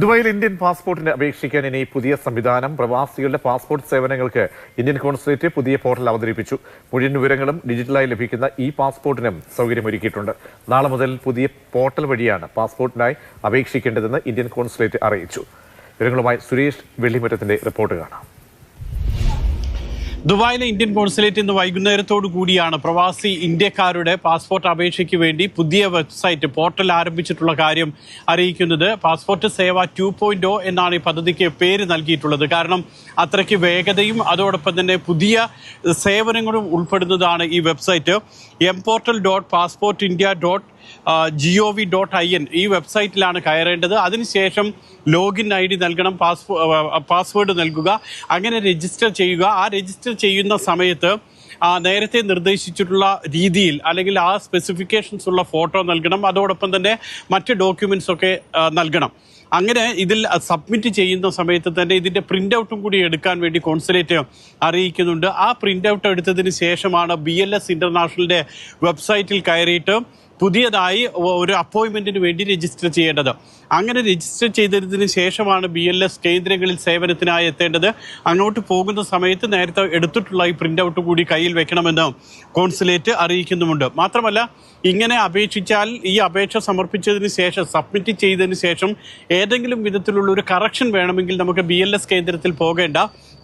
ദുബായിൽ ഇന്ത്യൻ പാസ്പോർട്ടിന് അപേക്ഷിക്കാൻ ഇനി പുതിയ സംവിധാനം. പ്രവാസികളുടെ പാസ്പോർട്ട് സേവനങ്ങൾക്ക് ഇന്ത്യൻ കോൺസുലേറ്റ് പുതിയ പോർട്ടൽ അവതരിപ്പിച്ചു. മുഴുവൻ വിവരങ്ങളും ഡിജിറ്റലായി ലഭിക്കുന്ന ഈ പാസ്പോർട്ടിനും സൗകര്യമൊരുക്കിയിട്ടുണ്ട്. നാളെ മുതൽ പുതിയ പോർട്ടൽ വഴിയാണ് പാസ്പോർട്ടിനായി അപേക്ഷിക്കേണ്ടതെന്ന് ഇന്ത്യൻ കോൺസുലേറ്റ് അറിയിച്ചു. വിവരങ്ങളുമായി സുരേഷ് വെള്ളിമറ്റത്തിന്റെ റിപ്പോർട്ട് കാണാം. ദുബായിലെ ഇന്ത്യൻ കോൺസുലേറ്റ് ഇന്ന് വൈകുന്നേരത്തോടു കൂടിയാണ് പ്രവാസി ഇന്ത്യക്കാരുടെ പാസ്പോർട്ട് അപേക്ഷയ്ക്ക് വേണ്ടി പുതിയ വെബ്സൈറ്റ് പോർട്ടൽ ആരംഭിച്ചിട്ടുള്ള കാര്യം അറിയിക്കുന്നത്. പാസ്പോർട്ട് സേവ ടു പോയിന്റ് എന്നാണ് ഈ പദ്ധതിക്ക് പേര് നൽകിയിട്ടുള്ളത്. കാരണം അത്രയ്ക്ക് വേഗതയും അതോടൊപ്പം തന്നെ പുതിയ സേവനങ്ങളും ഉൾപ്പെടുന്നതാണ് ഈ website. M portal dot passport India dot G O V dot I N ഈ വെബ്സൈറ്റിലാണ് കയറേണ്ടത്. അതിനുശേഷം ലോഗിൻ ഐ ഡി നൽകണം പാസ്പോ പാസ്വേഡ് നൽകുക അങ്ങനെ രജിസ്റ്റർ ചെയ്യുക. ആ രജിസ്റ്റർ ചെയ്യുന്ന സമയത്ത് നേരത്തെ നിർദ്ദേശിച്ചിട്ടുള്ള രീതിയിൽ അല്ലെങ്കിൽ ആ സ്പെസിഫിക്കേഷൻസ് ഉള്ള ഫോട്ടോ നൽകണം. അതോടൊപ്പം തന്നെ മറ്റ് ഡോക്യുമെന്റ്സ് ഒക്കെ നൽകണം. അങ്ങനെ ഇതിൽ സബ്മിറ്റ് ചെയ്യുന്ന സമയത്ത് തന്നെ ഇതിന്റെ പ്രിന്റ് ഔട്ടും കൂടി എടുക്കാൻ വേണ്ടി കോൺസുലേറ്റ് അറിയിക്കുന്നുണ്ട്. ആ പ്രിന്റ് ഔട്ട് എടുത്തതിന് ശേഷമാണ് ബി എൽ എസ് ഇന്റർനാഷണലിന്റെ വെബ്സൈറ്റിൽ കയറിയിട്ട് പുതിയതായി ഒരു അപ്പോയിൻമെന്റിന് വേണ്ടി രജിസ്റ്റർ ചെയ്യേണ്ടത്. അങ്ങനെ രജിസ്റ്റർ ചെയ്തതിന് ശേഷമാണ് ബി എൽ എസ് കേന്ദ്രങ്ങളിൽ സേവനത്തിനായി എത്തേണ്ടത്. അങ്ങോട്ട് പോകുന്ന സമയത്ത് നേരത്തെ എടുത്തിട്ടുള്ള ഈ പ്രിന്റ് ഔട്ട് കൂടി കയ്യിൽ വെക്കണമെന്ന് കോൺസുലേറ്റ് അറിയിക്കുന്നുമുണ്ട്. മാത്രമല്ല ഇങ്ങനെ അപേക്ഷിച്ചാൽ ഈ അപേക്ഷ സമർപ്പിച്ചതിന് ശേഷം സബ്മിറ്റ് ചെയ്തതിന് ശേഷം ഏതെങ്കിലും വിധത്തിലുള്ള ഒരു കറക്ഷൻ വേണമെങ്കിൽ നമുക്ക് ബി എൽ എസ് കേന്ദ്രത്തിൽ പോകേണ്ട.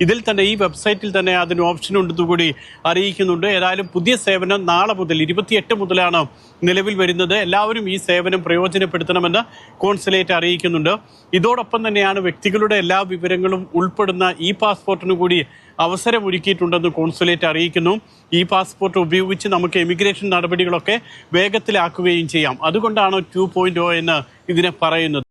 ഇതിൽ തന്നെ ഈ വെബ്സൈറ്റിൽ തന്നെ അതിന് ഓപ്ഷൻ ഉണ്ടെന്ന് കൂടി അറിയിക്കുന്നുണ്ട്. ഏതായാലും പുതിയ സേവനം നാളെ മുതൽ ഇരുപത്തിയെട്ട് മുതലാണ് നിലവിൽ വരുന്നത്. എല്ലാവരും ഈ സേവനം പ്രയോജനപ്പെടുത്തണമെന്ന് കോൺസുലേറ്റ് അറിയിക്കുന്നുണ്ട്. ഇതോടൊപ്പം തന്നെയാണ് വ്യക്തികളുടെ എല്ലാ വിവരങ്ങളും ഉൾപ്പെടുന്ന ഇ പാസ്പോർട്ടിന് കൂടി അവസരമൊരുക്കിയിട്ടുണ്ടെന്ന് കോൺസുലേറ്റ് അറിയിക്കുന്നു. ഈ പാസ്പോർട്ട് ഉപയോഗിച്ച് നമുക്ക് എമിഗ്രേഷൻ നടപടികളൊക്കെ വേഗത്തിലാക്കുകയും ചെയ്യാം. അതുകൊണ്ടാണ് ടു പോയിന്റ് എന്ന് ഇതിനെ പറയുന്നത്.